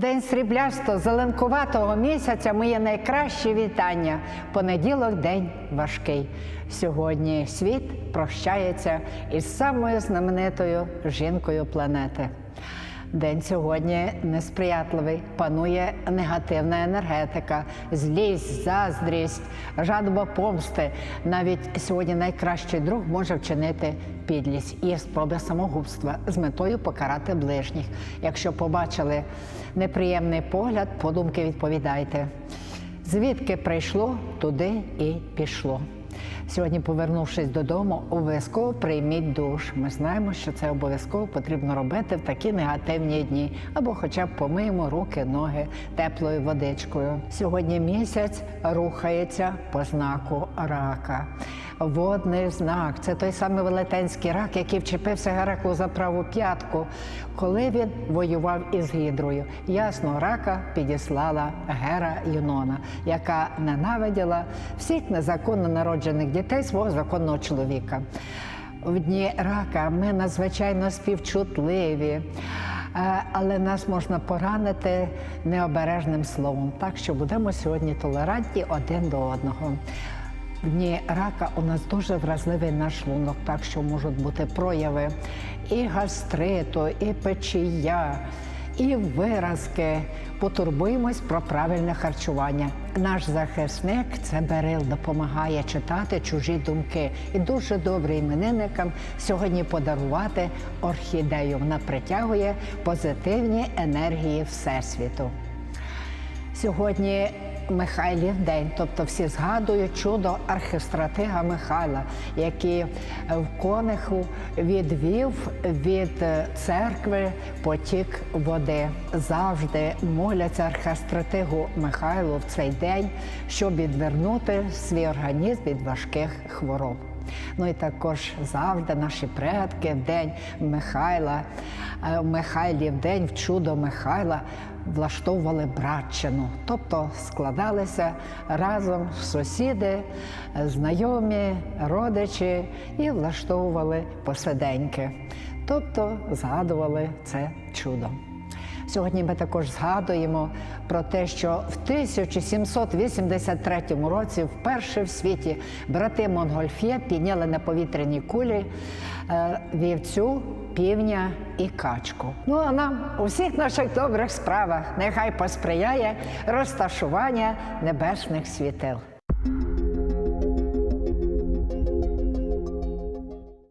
день сріблясто зеленкуватого місяця моє найкраще вітання. Понеділок день важкий. Сьогодні світ прощається із самою знаменитою жінкою планети. День сьогодні несприятливий, панує негативна енергетика, злість, заздрість, жадоба помсти. Навіть сьогодні найкращий друг може вчинити підлість і спроби самогубства з метою покарати ближніх. Якщо побачили неприємний погляд, подумки відповідайте. Звідки прийшло, туди і пішло. Сьогодні, повернувшись додому, обов'язково прийміть душ. Ми знаємо, що це обов'язково потрібно робити в такі негативні дні, або хоча б помиємо руки, ноги теплою водичкою. Сьогодні місяць рухається по знаку рака. Водний знак це той самий велетенський рак, який вчепився Гераклу за праву п'ятку, коли він воював із гідрою. Ясно, рака підіслала Гера Юнона, яка ненавиділа всіх незаконно народжених дітей свого законного чоловіка. В дні рака ми надзвичайно співчутливі. Е, Але нас можна поранити необережним словом, так що будемо сьогодні толерантні один до одного. Дні рака у нас дуже вразливий наш шлунок, так що можуть бути прояви і гастриту, і печія, і виразки. Потурбуємось про правильне харчування. Наш захисник це берил, допомагає читати чужі думки. І дуже добре іменинникам сьогодні подарувати орхідею. Вона притягує позитивні енергії Всесвіту. Сьогодні Михайлів день, тобто всі згадують чудо архистратига Михайла, який в кониху відвів від е, церкви потік води. Завжди моляться архистратигу Михайлу в цей день, щоб відвернути свій організм від важких хвороб. Ну і також завжди наші предки в день Михайла, е, Михайлів день в чудо Михайла влаштовували братчину, тобто складалися разом сусіди, е, знайомі, родичі і влаштовували посиденьки, тобто згадували це чудо. Сьогодні ми також згадуємо про те, що в 1783 році вперше в світі брати Монгольф'є підняли на повітряні кулі е, вівцю, півня і качку. Ну а нам у всіх наших добрих справах нехай посприяє розташування небесних світил.